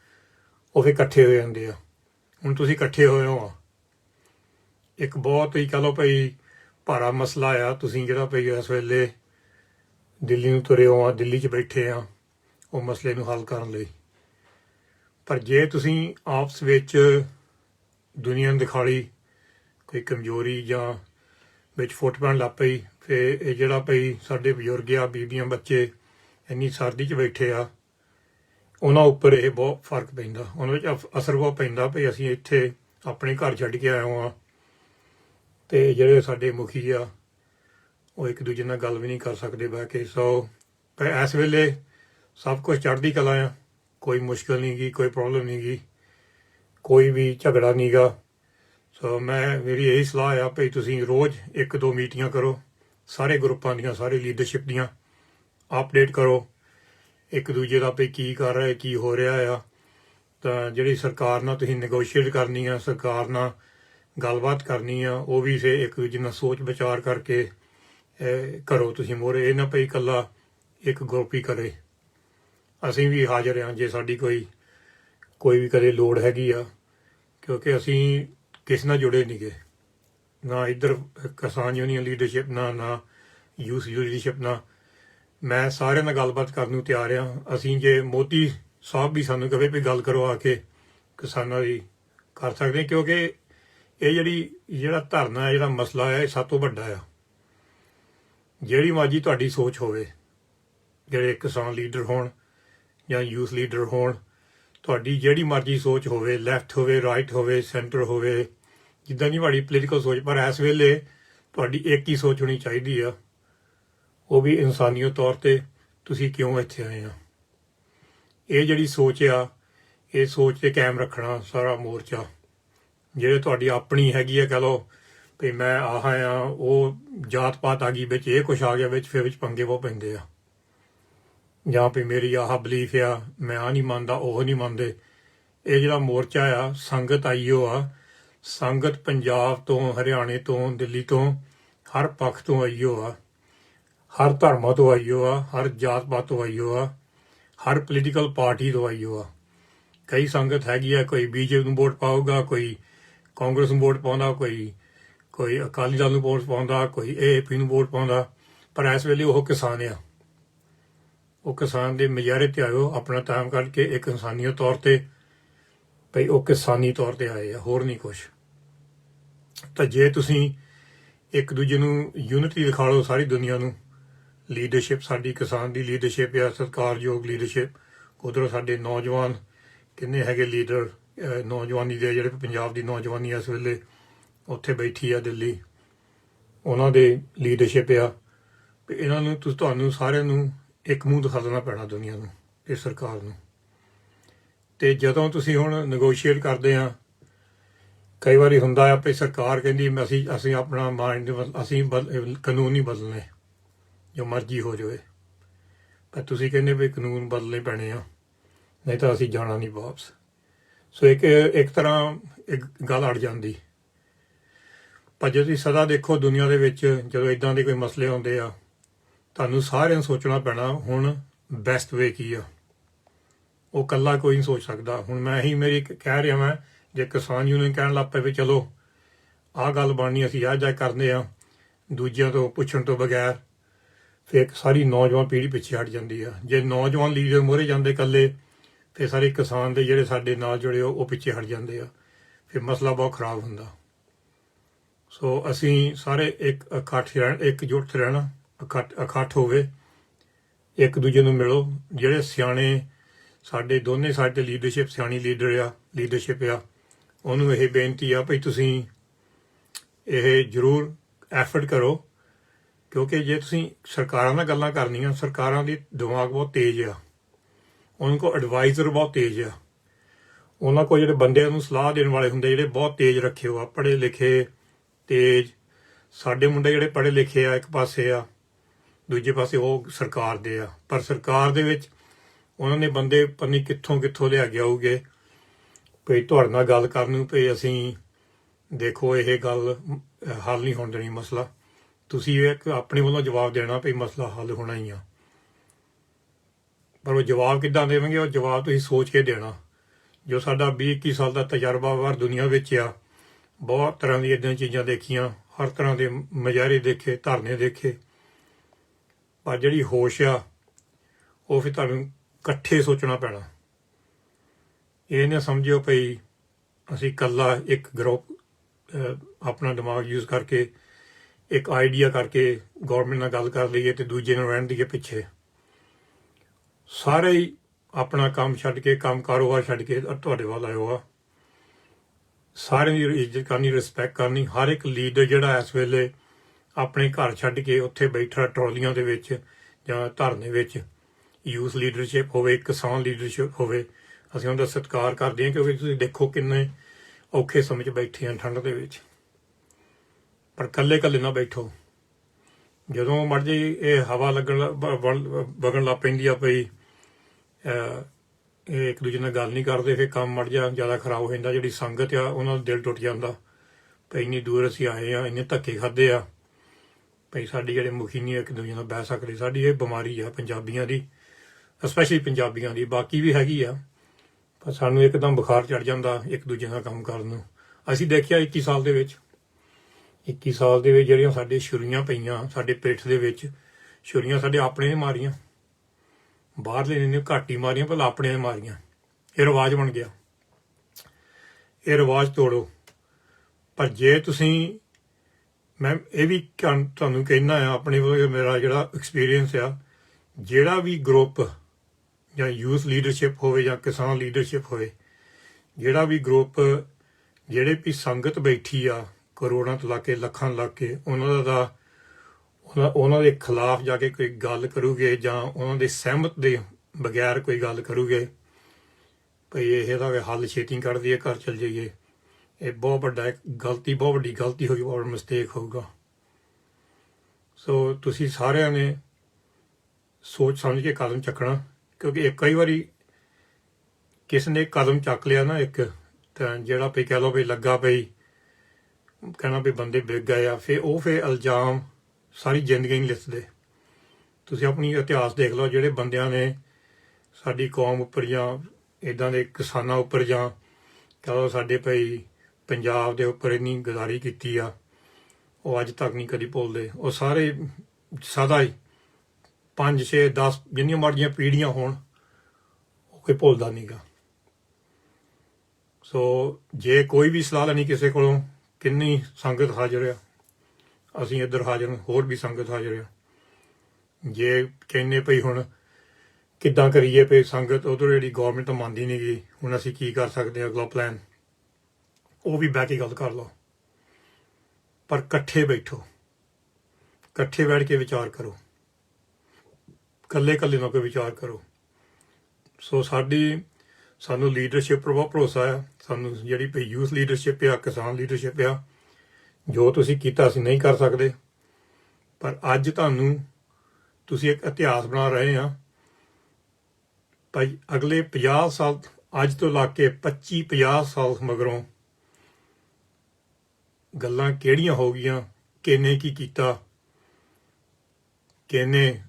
S1: ਉਹ ਫਿਰ ਇਕੱਠੇ ਹੋ ਜਾਂਦੇ ਆ। ਹੁਣ ਤੁਸੀਂ ਇਕੱਠੇ ਹੋਏ ਹੋ। ਇੱਕ ਬਹੁਤ ਹੀ ਕਹ ਲਓ ਭਈ ਭਾਰਾ ਮਸਲਾ ਆ। ਤੁਸੀਂ ਜਿਹੜਾ ਭਈ ਇਸ ਵੇਲੇ ਦਿੱਲੀ ਨੂੰ ਤੁਰੇ ਹੋ ਆ ਦਿੱਲੀ 'ਚ ਬੈਠੇ ਆ, ਉਹ ਮਸਲੇ ਨੂੰ ਹੱਲ ਕਰਨ ਲਈ। ਪਰ ਜੇ ਤੁਸੀਂ ਆਪਸ ਵਿੱਚ ਦੁਨੀਆ ਨੂੰ ਦਿਖਾਲੀ, ਕੋਈ ਕਮਜ਼ੋਰੀ ਜਾਂ ਵਿੱਚ ਫੁੱਟ ਪੈਣ ਲੱਗ ਪਈ। ਫੇ ਇਹ ਜਿਹੜਾ ਭਈ ਸਾਡੇ ਬਜ਼ੁਰਗ ਆ, ਬੀਬੀਆਂ, ਬੱਚੇ ਇੰਨੀ ਸਰਦੀ 'ਚ ਬੈਠੇ ਆ, ਉਹਨਾਂ ਉੱਪਰ ਇਹ ਬਹੁਤ ਫ਼ਰਕ ਪੈਂਦਾ। ਉਹਨਾਂ ਵਿੱਚ ਅਫ- ਅਸਰ ਬਹੁਤ ਪੈਂਦਾ ਭਈ ਅਸੀਂ ਇੱਥੇ ਆਪਣੇ ਘਰ ਛੱਡ ਕੇ ਆਏ ਹਾਂ ਤੇ ਜਿਹੜੇ ਸਾਡੇ ਮੁਖੀ ਆ, ਉਹ ਇੱਕ ਦੂਜੇ ਨਾਲ ਗੱਲ ਵੀ ਨਹੀਂ ਕਰ ਸਕਦੇ, ਬਹਿ ਕੇ। ਸੋ ਪਰ ਇਸ ਵੇਲੇ ਸਭ ਕੁਝ ਚੜ੍ਹਦੀ ਕਲਾ ਆ, ਕੋਈ ਮੁਸ਼ਕਲ ਨਹੀਂ ਗੀ, ਕੋਈ ਪ੍ਰੋਬਲਮ ਨਹੀਂ ਗੀ, ਕੋਈ ਵੀ ਝਗੜਾ ਨਹੀਂਗਾ ਸੋ ਮੈਂ ਮੇਰੀ ਇਹੀ ਸਲਾਹ ਆ ਭਈ ਤੁਸੀਂ ਰੋਜ਼ ਇੱਕ ਦੋ ਮੀਟਿੰਗਾਂ ਕਰੋ, ਸਾਰੇ ਗਰੁੱਪਾਂ ਦੀਆਂ, ਸਾਰੇ ਲੀਡਰਸ਼ਿਪ ਦੀਆਂ। ਅਪਡੇਟ ਕਰੋ, ਇੱਕ ਦੂਜੇ ਦਾ ਭਈ ਕੀ ਕਰ ਰਿਹਾ, ਕੀ ਹੋ ਰਿਹਾ ਆ। ਤਾਂ ਜਿਹੜੀ ਸਰਕਾਰ ਨਾਲ ਤੁਸੀਂ ਨੈਗੋਸ਼ੀਏਟ ਕਰਨੀ ਆ, ਸਰਕਾਰ ਨਾਲ ਗੱਲਬਾਤ ਕਰਨੀ ਆ, ਉਹ ਵੀ ਸੇ ਇੱਕ ਦੂਜੇ ਨਾਲ ਸੋਚ ਵਿਚਾਰ ਕਰਕੇ ਕਰੋ ਤੁਸੀਂ ਮੋਰੇ ਇਹ ਨਾ ਭਈ ਇਕੱਲਾ ਇੱਕ ਗਰੁੱਪ ਹੀ ਕਰੇ। ਅਸੀਂ ਵੀ ਹਾਜ਼ਰ ਹਾਂ ਜੇ ਸਾਡੀ ਕੋਈ ਕੋਈ ਵੀ ਕਦੇ ਲੋੜ ਹੈਗੀ ਆ। ਕਿਉਂਕਿ ਅਸੀਂ ਕਿਸੇ ਨਾਲ ਜੁੜੇ ਨਹੀਂਗੇ? ਨਾ ਇੱਧਰ ਕਿਸਾਨ ਯੂਨੀਅਨ ਲੀਡਰਸ਼ਿਪ ਨਾ ਨਾ ਯੂਥ ਲੀਡਰਸ਼ਿਪ ਨਾ ਮੈਂ ਸਾਰਿਆਂ ਨਾਲ ਗੱਲਬਾਤ ਕਰਨ ਨੂੰ ਤਿਆਰ ਆ ਅਸੀਂ ਜੇ ਮੋਦੀ ਸਾਹਿਬ ਵੀ ਸਾਨੂੰ ਕਹੇ ਵੀ ਗੱਲ ਕਰੋ ਆ ਕੇ, ਕਿਸਾਨਾਂ ਦੀ ਕਰ ਸਕਦੇ ਕਿਉਂਕਿ ਇਹ ਜਿਹੜੀ, ਜਿਹੜਾ ਧਰਨਾ ਹੈ, ਜਿਹੜਾ ਮਸਲਾ ਹੈ, ਇਹ ਸਭ ਤੋਂ ਵੱਡਾ ਆ। ਜਿਹੜੀ ਮਰਜ਼ੀ ਤੁਹਾਡੀ ਸੋਚ ਹੋਵੇ, ਜਿਹੜੇ ਕਿਸਾਨ ਲੀਡਰ ਹੋਣ ਜਾਂ ਯੂਥ ਲੀਡਰ ਹੋਣ, ਤੁਹਾਡੀ ਜਿਹੜੀ ਮਰਜ਼ੀ ਸੋਚ ਹੋਵੇ ਲੈਫਟ ਹੋਵੇ ਰਾਈਟ ਹੋਵੇ ਸੈਂਟਰ ਹੋਵੇ ਜਿੱਦਾਂ ਦੀ ਤੁਹਾਡੀ ਪੋਲੀਟੀਕਲ ਸੋਚ, ਪਰ ਇਸ ਵੇਲੇ ਤੁਹਾਡੀ ਇੱਕ ਹੀ ਸੋਚ ਹੋਣੀ ਚਾਹੀਦੀ ਆ, ਉਹ ਵੀ ਇਨਸਾਨੀਅਤ ਤੌਰ ਤੇ ਤੁਸੀਂ ਕਿਉਂ ਇੱਥੇ ਆਏ ਆ? ਇਹ ਜਿਹੜੀ ਸੋਚ ਆ, ਇਹ ਸੋਚ ਤੇ ਕਾਇਮ ਰੱਖਣਾ ਸਾਰਾ ਮੋਰਚਾ। ਜਿਹੜੇ ਤੁਹਾਡੀ ਆਪਣੀ ਹੈਗੀ ਆ, ਕਹ ਲਓ ਵੀ ਮੈਂ ਆਹ ਆ ਉਹ ਜਾਤ ਪਾਤ ਆ ਗਈ, ਵਿੱਚ ਇਹ ਕੁਛ ਆ ਗਿਆ, ਵਿੱਚ ਫਿਰ ਵਿੱਚ ਪੰਗੇ ਬਹੁਤ ਪੈਂਦੇ ਆ। ਜਾਂ ਵੀ ਮੇਰੀ ਆਹ ਬਲੀਫ ਆ, ਮੈਂ ਆ ਨਹੀਂ ਮੰਨਦਾ, ਉਹ ਨਹੀਂ ਮੰਨਦੇ। ਇਹ ਜਿਹੜਾ ਮੋਰਚਾ ਆ, ਸੰਗਤ ਆਈਓ ਆ ਸੰਗਤ ਪੰਜਾਬ ਤੋਂ, ਹਰਿਆਣੇ ਤੋਂ, ਦਿੱਲੀ ਤੋਂ, ਹਰ ਪੱਖ ਤੋਂ ਆਈਓ ਆ। ਹਰ ਧਰਮਾਂ ਤੋਂ ਆਈਓ ਆ, ਹਰ ਜਾਤ ਪਾਤ ਤੋਂ ਆਈਓ ਆ, ਹਰ ਪੋਲੀਟੀਕਲ ਪਾਰਟੀ ਤੋਂ ਆਈਓ ਆ। ਕਈ ਸੰਗਤ ਹੈਗੀ ਆ, ਕੋਈ ਬੀਜੇਪੀ ਨੂੰ ਵੋਟ ਪਾਊਗਾ, ਕੋਈ ਕਾਂਗਰਸ ਨੂੰ ਵੋਟ ਪਾਉਂਦਾ, ਕੋਈ ਕੋਈ ਅਕਾਲੀ ਦਲ ਨੂੰ ਵੋਟ ਪਾਉਂਦਾ, ਕੋਈ ਏਪੀ ਨੂੰ ਵੋਟ ਪਾਉਂਦਾ, ਪਰ ਇਸ ਵੇਲੇ ਉਹ ਕਿਸਾਨ ਆ। ਉਹ ਕਿਸਾਨ ਦੇ ਮਜਾਰੇ ਤੇ ਆਇਓ, ਆਪਣਾ ਟਾਈਮ ਕੱਢ ਕੇ ਇੱਕ ਇਨਸਾਨੀਅਤ ਤੌਰ ਤੇ, ਭਈ ਉਹ ਕਿਸਾਨੀ ਤੌਰ ਤੇ ਆਏ ਆ, ਹੋਰ ਨਹੀਂ ਕੁਛ। ਤਾਂ ਜੇ ਤੁਸੀਂ ਇੱਕ ਦੂਜੇ ਨੂੰ ਯੂਨਿਟੀ ਦਿਖਾ ਲਓ ਸਾਰੀ ਦੁਨੀਆ ਨੂੰ ਲੀਡਰਸ਼ਿਪ ਸਾਡੀ ਕਿਸਾਨ ਦੀ ਲੀਡਰਸ਼ਿਪ ਆ ਸਤਿਕਾਰਯੋਗ ਲੀਡਰਸ਼ਿਪ ਉਧਰੋਂ ਸਾਡੇ ਨੌਜਵਾਨ ਕਿੰਨੇ ਹੈਗੇ ਲੀਡਰ ਨੌਜਵਾਨੀ ਦੇ ਜਿਹੜੇ ਪੰਜਾਬ ਦੀ ਨੌਜਵਾਨੀ ਇਸ ਵੇਲੇ, ਉੱਥੇ ਬੈਠੀ ਆ ਦਿੱਲੀ। ਉਹਨਾਂ ਦੇ ਲੀਡਰਸ਼ਿਪ ਆ। ਵੀ ਇਹਨਾਂ ਨੂੰ ਤੁਸੀਂ, ਤੁਹਾਨੂੰ ਸਾਰਿਆਂ ਨੂੰ ਇੱਕ ਮੂੰਹ ਦਿਖਾ ਦੇਣਾ ਪੈਣਾ ਦੁਨੀਆ ਨੂੰ ਇਹ ਸਰਕਾਰ ਨੂੰ। ਤੇ ਜਦੋਂ ਤੁਸੀਂ ਹੁਣ ਨੈਗੋਸ਼ੀਏਟ ਕਰਦੇ ਆ ਕਈ ਵਾਰੀ ਹੁੰਦਾ ਆ ਵੀ ਸਰਕਾਰ ਕਹਿੰਦੀ ਅਸੀਂ ਅਸੀਂ ਆਪਣਾ ਮਾਈਂਡ ਅਸੀਂ ਬਦ- ਕਾਨੂੰਨ ਨਹੀਂ ਬਦਲਨੇ ਜੋ ਮਰਜ਼ੀ ਹੋ ਜਾਵੇ। ਪਰ ਤੁਸੀਂ ਕਹਿੰਦੇ ਵੀ ਕਾਨੂੰਨ ਬਦਲਨੇ ਪੈਣੇ ਆ, ਨਹੀਂ ਤਾਂ ਅਸੀਂ ਜਾਣਾ ਨਹੀਂ ਵਾਪਸ। ਸੋ ਇੱਕ ਇੱਕ ਤਰ੍ਹਾਂ ਇੱਕ ਗੱਲ ਅੜ ਜਾਂਦੀ। ਪਰ ਜੇ ਤੁਸੀਂ ਸਦਾ ਦੇਖੋ ਦੁਨੀਆ ਦੇ ਵਿੱਚ ਜਦੋਂ ਇਦਾਂ ਦੇ ਕੋਈ ਮਸਲੇ ਆਉਂਦੇ ਆ, ਤੁਹਾਨੂੰ ਸਾਰਿਆਂ ਨੂੰ ਸੋਚਣਾ ਪੈਣਾ ਹੁਣ ਬੈਸਟ ਵੇ ਕੀ ਆ। ਉਹ ਕੱਲਾ ਕੋਈ ਨਹੀਂ ਸੋਚ ਸਕਦਾ। ਹੁਣ ਮੈਂ ਹੀ ਮੇਰੀ ਕਹਿ ਰਿਹਾ ਮੈਂ ਜੇ ਕਿਸਾਨ ਯੂਨੀਅਨ ਕਹਿਣ ਲੱਗ ਪਏ ਵੀ ਚਲੋ, ਆਹ ਗੱਲ ਬਣਨੀ, ਅਸੀਂ ਆਹ ਜਾ ਕਰਦੇ ਆ, ਦੂਜਿਆਂ ਤੋਂ ਪੁੱਛਣ ਤੋਂ ਬਗੈਰ ਫਿਰ ਸਾਰੀ ਨੌਜਵਾਨ ਪੀੜ੍ਹੀ ਪਿੱਛੇ ਹਟ ਜਾਂਦੀ ਆ। ਜੇ ਨੌਜਵਾਨ ਲੀਡਰ ਮੋਰੇ ਜਾਂਦੇ ਇਕੱਲੇ ਫਿਰ ਸਾਰੇ ਕਿਸਾਨ ਦੇ ਜਿਹੜੇ ਸਾਡੇ ਨਾਲ ਜੁੜੇ ਉਹ ਪਿੱਛੇ ਹਟ ਜਾਂਦੇ ਆ। ਫਿਰ ਮਸਲਾ ਬਹੁਤ ਖਰਾਬ ਹੁੰਦਾ। ਸੋ ਅਸੀਂ ਸਾਰੇ ਇੱਕ ਇਕੱਠ ਰਹਿਣ ਇੱਕ ਇਕਜੁੱਟ ਰਹਿਣਾ, ਇਕੱਠ ਇਕੱਠ ਹੋਵੇ, ਇੱਕ ਦੂਜੇ ਨੂੰ ਮਿਲੋ। ਜਿਹੜੇ ਸਿਆਣੇ, ਸਾਡੇ ਦੋਨੇ ਸਾਡੇ ਲੀਡਰਸ਼ਿਪ ਸਿਆਣੀ ਲੀਡਰ ਆ ਲੀਡਰਸ਼ਿਪ ਆ ਉਹਨੂੰ ਇਹ ਬੇਨਤੀ ਆ ਭਈ ਤੁਸੀਂ ਇਹ ਜ਼ਰੂਰ ਐਫਰਟ ਕਰੋ, ਕਿਉਂਕਿ ਜੇ ਤੁਸੀਂ ਸਰਕਾਰਾਂ ਨਾਲ ਗੱਲਾਂ ਕਰਨੀਆਂ, ਸਰਕਾਰਾਂ ਦੀ ਦਿਮਾਗ ਬਹੁਤ ਤੇਜ਼ ਆ। ਉਹਨਾਂ ਕੋਲ ਐਡਵਾਈਜ਼ਰ ਬਹੁਤ ਤੇਜ਼ ਆ। ਉਹਨਾਂ ਕੋਲ ਜਿਹੜੇ ਬੰਦੇ ਨੂੰ ਸਲਾਹ ਦੇਣ ਵਾਲੇ ਹੁੰਦੇ, ਜਿਹੜੇ ਬਹੁਤ ਤੇਜ਼ ਰੱਖੇ ਹੋ ਆ, ਪੜ੍ਹੇ ਲਿਖੇ, ਤੇਜ਼। ਸਾਡੇ ਮੁੰਡੇ ਜਿਹੜੇ ਪੜ੍ਹੇ ਲਿਖੇ ਆ, ਇੱਕ ਪਾਸੇ ਆ, ਦੂਜੇ ਪਾਸੇ ਉਹ ਸਰਕਾਰ ਦੇ ਆ। ਪਰ ਸਰਕਾਰ ਦੇ ਵਿੱਚ ਉਹਨਾਂ ਨੇ ਬੰਦੇ ਪਨੀ ਕਿੱਥੋਂ ਕਿੱਥੋਂ ਲਿਆ ਕੇ ਆਉਗੇ ਭਈ ਤੁਹਾਡੇ ਨਾਲ ਗੱਲ ਕਰਨ ਨੂੰ ਭਈ ਅਸੀਂ ਦੇਖੋ ਇਹ ਗੱਲ ਹੱਲ ਨਹੀਂ ਹੋਣ ਦੇਣੀ ਮਸਲਾ। ਤੁਸੀਂ ਇੱਕ ਆਪਣੇ ਵੱਲੋਂ ਜਵਾਬ ਦੇਣਾ ਭਈ ਮਸਲਾ ਹੱਲ ਹੋਣਾ ਹੀ ਆ। ਪਰ ਉਹ ਜਵਾਬ ਕਿੱਦਾਂ ਦੇਵਾਂਗੇ, ਉਹ ਜਵਾਬ ਤੁਸੀਂ ਸੋਚ ਕੇ ਦੇਣਾ। ਜੋ ਸਾਡਾ 20 21 ਸਾਲ ਦਾ ਤਜਰਬਾ ਵਾਰ ਦੁਨੀਆ ਵਿੱਚ ਆ, ਬਹੁਤ ਤਰ੍ਹਾਂ ਦੀਆਂ ਇਦਾਂ ਚੀਜ਼ਾਂ ਦੇਖੀਆਂ, ਹਰ ਤਰ੍ਹਾਂ ਦੇ ਮਜ਼ਾਰੇ ਦੇਖੇ, ਧਰਨੇ ਦੇਖੇ। ਪਰ ਜਿਹੜੀ ਹੋਸ਼ ਆ, ਉਹ ਫਿਰ ਤੁਹਾਨੂੰ ਇਕੱਠੇ ਸੋਚਣਾ ਪੈਣਾ। ਇਹ ਨਾ ਸਮਝਿਓ ਭਈ ਅਸੀਂ ਕੱਲਾ ਇੱਕ ਗਰੁੱਪ ਆਪਣਾ ਦਿਮਾਗ ਯੂਜ਼ ਕਰਕੇ, ਇੱਕ ਆਈਡੀਆ ਕਰਕੇ ਗਵਰਨਮੈਂਟ ਨਾਲ ਗੱਲ ਕਰ ਲਈਏ ਤੇ ਦੂਜੇ ਨੂੰ ਰਹਿਣ ਦੀਏ ਪਿੱਛੇ। ਸਾਰੇ ਹੀ ਆਪਣਾ ਕੰਮ ਛੱਡ ਕੇ, ਕੰਮ ਕਾਰੋਬਾਰ ਛੱਡ ਕੇ ਤੁਹਾਡੇ ਵੱਲ ਆਇਓ ਆ। ਸਾਰਿਆਂ ਦੀ ਇੱਜ਼ਤ ਕਰਨੀ ਰਿਸਪੈਕਟ ਕਰਨੀ, ਹਰ ਇੱਕ ਲੀਡਰ ਜਿਹੜਾ ਇਸ ਵੇਲੇ ਆਪਣੇ ਘਰ ਛੱਡ ਕੇ ਉੱਥੇ ਬੈਠਾ ਟਰਾਲੀਆਂ ਦੇ ਵਿੱਚ ਜਾਂ ਧਰਨੇ ਵਿੱਚ ਯੂਥ ਲੀਡਰਸ਼ਿਪ ਹੋਵੇ, ਕਿਸਾਨ ਲੀਡਰਸ਼ਿਪ ਹੋਵੇ ਅਸੀਂ ਉਹਦਾ ਸਤਿਕਾਰ ਕਰਦੇ ਹਾਂ ਕਿਉਂਕਿ ਤੁਸੀਂ ਦੇਖੋ ਕਿੰਨੇ ਔਖੇ ਸਮੇਂ 'ਚ ਬੈਠੇ ਆ ਠੰਡ ਦੇ ਵਿੱਚ। ਪਰ ਕੱਲੇ ਕੱਲੇ ਨਾ ਬੈਠੋ। ਜਦੋਂ ਮਰਜ਼ੀ ਇਹ ਹਵਾ ਲੱਗਣ ਲ- ਵਗਣ ਲੱਗ ਪੈਂਦੀ ਆ ਪਈ ਇਹ ਇੱਕ ਦੂਜੇ ਨਾਲ ਗੱਲ ਨਹੀਂ ਕਰਦੇ, ਫਿਰ ਕੰਮ ਮੜ ਜਾ ਜ਼ਿਆਦਾ ਖਰਾਬ ਹੋ ਜਾਂਦਾ, ਜਿਹੜੀ ਸੰਗਤ ਆ, ਉਹਨਾਂ ਦਾ ਦਿਲ ਟੁੱਟ ਜਾਂਦਾ। ਭਈ ਇੰਨੀ ਦੂਰ ਅਸੀਂ ਆਏ ਆ, ਇੰਨੇ ਧੱਕੇ ਖਾਦੇ ਆ। ਭਈ ਸਾਡੀ ਜਿਹੜੇ ਮੁਖੀ ਨਹੀਂ ਇੱਕ ਦੂਜੇ ਨਾਲ ਬਹਿ ਸਕਦੇ। ਸਾਡੀ ਇਹ ਬਿਮਾਰੀ ਆ ਪੰਜਾਬੀਆਂ ਦੀ ਸਪੈਸ਼ਲੀ ਪੰਜਾਬੀਆਂ ਦੀ। ਬਾਕੀ ਵੀ ਹੈਗੀ ਆ। ਪਰ ਸਾਨੂੰ ਇੱਕਦਮ ਬੁਖਾਰ ਚੜ ਜਾਂਦਾ ਇੱਕ ਦੂਜੇ ਨਾਲ ਕੰਮ ਕਰਨ ਨੂੰ। ਅਸੀਂ ਦੇਖਿਆ 21 ਸਾਲ ਦੇ ਵਿੱਚ। 21 ਸਾਲ ਦੇ ਵਿੱਚ ਜਿਹੜੀਆਂ ਸਾਡੇ ਛੁਰੀਆਂ ਪਈਆਂ, ਸਾਡੇ ਪਿੱਠ ਦੇ ਵਿੱਚ, ਛੁਰੀਆਂ ਸਾਡੇ ਆਪਣੇ ਨੇ ਮਾਰੀਆਂ। ਬਾਹਰਲੇ ਨੇ ਘੱਟ ਹੀ ਮਾਰੀਆਂ, ਭਲਾ ਆਪਣੇ ਨੇ ਮਾਰੀਆਂ। ਇਹ ਰਿਵਾਜ ਬਣ ਗਿਆ। ਇਹ ਰਿਵਾਜ ਤੋੜੋ। ਪਰ ਜੇ ਤੁਸੀਂ, ਮੈਂ ਇਹ ਵੀ ਕਹਿਣ- ਤੁਹਾਨੂੰ ਕਹਿਣਾ ਆ, ਆਪਣੇ ਵੱਲੋਂ ਮੇਰਾ ਜਿਹੜਾ ਐਕਸਪੀਰੀਅੰਸ ਆ, ਜਿਹੜਾ ਵੀ ਗਰੁੱਪ ਜਾਂ ਯੂਥ ਲੀਡਰਸ਼ਿਪ ਹੋਵੇ ਜਾਂ ਕਿਸਾਨ ਲੀਡਰਸ਼ਿਪ ਹੋਵੇ, ਜਿਹੜਾ ਵੀ ਗਰੁੱਪ ਜਿਹੜੇ ਵੀ ਸੰਗਤ ਬੈਠੀ ਆ ਕਰੋੜਾਂ ਤੋਂ ਲਾ ਕੇ ਲੱਖਾਂ ਲਾ ਕੇ, ਉਹਨਾਂ ਦਾ ਉਹਨਾਂ ਉਹਨਾਂ ਦੇ ਖਿਲਾਫ ਜਾ ਕੇ ਕੋਈ ਗੱਲ ਕਰੂਗੇ ਜਾਂ ਉਹਨਾਂ ਦੇ ਸਹਿਮਤ ਦੇ ਬਗੈਰ ਕੋਈ ਗੱਲ ਕਰੂਗੇ, ਭਈ ਇਹ ਇਹਦਾ ਹੱਲ ਛੇਤੀ ਕੱਢ ਦਈਏ, ਘਰ ਚਲ ਜਾਈਏ। ਇਹ ਬਹੁਤ ਵੱਡਾ ਇੱਕ ਗਲਤੀ, ਬਹੁਤ ਵੱਡੀ ਗਲਤੀ ਹੋਈ ਬਹੁਤ ਮਿਸਟੇਕ ਹੋਊਗਾ। ਸੋ ਤੁਸੀਂ ਸਾਰਿਆਂ ਨੇ ਸੋਚ ਸਮਝ ਕੇ ਕਦਮ ਚੱਕਣਾ। ਕਿਉਂਕਿ ਇੱਕ ਕਈ ਵਾਰੀ ਕਿਸ ਨੇ ਕਦਮ ਚੱਕ ਲਿਆ ਨਾ ਇੱਕ, ਤਾਂ ਜਿਹੜਾ ਵੀ ਕਹਿ ਲਓ ਵੀ ਲੱਗਾ ਪਈ ਕਹਿਣਾ ਵੀ ਬੰਦੇ ਵਿਗ ਗਏ ਆ, ਫਿਰ ਉਹ ਫਿਰ ਇਲਜ਼ਾਮ ਸਾਰੀ ਜ਼ਿੰਦਗੀ ਨਹੀਂ ਲਿਸਦੇ। ਤੁਸੀਂ ਆਪਣੀ ਇਤਿਹਾਸ ਦੇਖ ਲਓ, ਜਿਹੜੇ ਬੰਦਿਆਂ ਨੇ ਸਾਡੀ ਕੌਮ ਉੱਪਰ ਜਾਂ ਇਦਾਂ ਦੇ ਕਿਸਾਨਾਂ ਉੱਪਰ ਜਾਂ ਕਹਿ ਲਓ ਸਾਡੇ ਭਈ ਪੰਜਾਬ ਦੇ ਉੱਪਰ ਇੰਨੀ ਗੁਜ਼ਾਰੀ ਕੀਤੀ ਆ, ਉਹ ਅੱਜ ਤੱਕ ਨਹੀਂ ਕਦੀ ਭੁੱਲਦੇ। ਉਹ ਸਾਰੇ ਸਦਾ ਹੀ 5 6 10 ਜਿੰਨੀਆਂ ਮਰਜ਼ੀਆਂ ਪੀੜ੍ਹੀਆਂ ਹੋਣ, ਉਹ ਕੋਈ ਭੁੱਲਦਾ ਨਹੀਂਗਾ ਸੋ ਜੇ ਕੋਈ ਵੀ ਸਲਾਹ ਲੈਣੀ ਕਿਸੇ ਕੋਲੋਂ, ਕਿੰਨੀ ਸੰਗਤ ਹਾਜ਼ਰ ਆ? ਅਸੀਂ ਇੱਧਰ ਹਾਜ਼ਰ ਹੋਰ ਵੀ ਸੰਗਤ ਹਾਜ਼ਰ ਆ। ਜੇ ਕਹਿੰਨੇ ਪਈ ਹੁਣ, ਕਿੱਦਾਂ ਕਰੀਏ ਪਈ ਸੰਗਤ ਉਧਰ ਜਿਹੜੀ ਗਵਰਨਮੈਂਟ ਮੰਨਦੀ ਨਹੀਂ ਗਈ ਹੁਣ ਅਸੀਂ ਕੀ ਕਰ ਸਕਦੇ ਹਾਂ, ਅਗਲਾ ਪਲਾਨ ਉਹ ਵੀ ਬਹਿ ਕੇ ਗੱਲ ਕਰ ਲਓ। ਪਰ ਇਕੱਠੇ ਬੈਠੋ। ਇਕੱਠੇ ਬੈਠ ਕੇ ਵਿਚਾਰ ਕਰੋ। ਇਕੱਲੇ ਇਕੱਲੇ ਨਾ ਕੋਈ ਵਿਚਾਰ ਕਰੋ। ਸੋ ਸਾਡੀ, ਸਾਨੂੰ ਲੀਡਰਸ਼ਿਪ ਪਰ ਬਹੁਤ ਭਰੋਸਾ ਆ ਸਾਨੂੰ ਜਿਹੜੀ ਪਈ ਯੂਥ ਲੀਡਰਸ਼ਿਪ ਆ, ਕਿਸਾਨ ਲੀਡਰਸ਼ਿਪ ਆ, ਜੋ ਤੁਸੀਂ ਕੀਤਾ ਅਸੀਂ ਨਹੀਂ ਕਰ ਸਕਦੇ। ਪਰ ਅੱਜ ਤੁਹਾਨੂੰ ਤੁਸੀਂ ਇੱਕ ਇਤਿਹਾਸ ਬਣਾ ਰਹੇ ਆ। ਭਾਈ, ਅਗਲੇ 50 ਸਾਲ, ਅੱਜ ਤੋਂ ਲਾ ਕੇ 25 50 ਸਾਲ ਮਗਰੋਂ ਗੱਲਾਂ ਕਿਹੜੀਆਂ ਹੋ ਗਈਆਂ, ਕਿਹਨੇ ਕੀ ਕੀਤਾ, ਕਿਹਨੇ